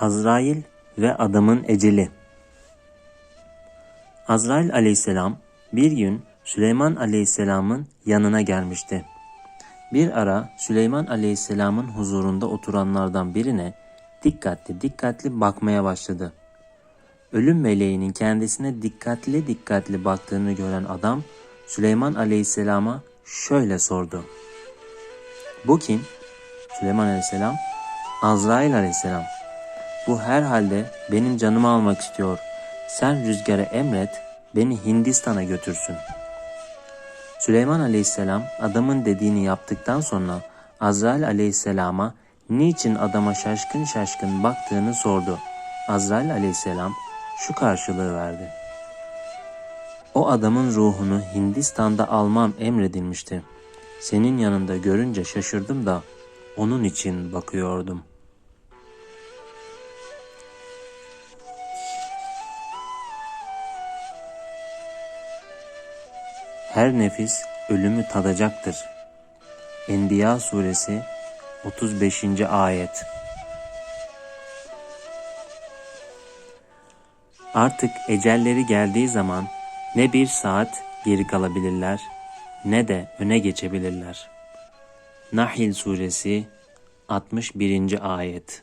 Azrail ve adamın eceli. Azrail aleyhisselam bir gün Süleyman aleyhisselamın yanına gelmişti. Bir ara Süleyman aleyhisselamın huzurunda oturanlardan birine dikkatli dikkatli bakmaya başladı. Ölüm meleğinin kendisine dikkatli dikkatli baktığını gören adam Süleyman aleyhisselama şöyle sordu. Bu kim? Süleyman aleyhisselam, Azrail aleyhisselam. Bu herhalde benim canımı almak istiyor. Sen rüzgara emret, beni Hindistan'a götürsün. Süleyman aleyhisselam adamın dediğini yaptıktan sonra Azrail aleyhisselama niçin adama şaşkın şaşkın baktığını sordu. Azrail aleyhisselam şu karşılığı verdi. O adamın ruhunu Hindistan'da almam emredilmişti. Senin yanında görünce şaşırdım da onun için bakıyordum. Her nefis ölümü tadacaktır. Enbiya suresi 35. ayet. Artık ecelleri geldiği zaman ne bir saat geri kalabilirler ne de öne geçebilirler. Nahil suresi 61. ayet.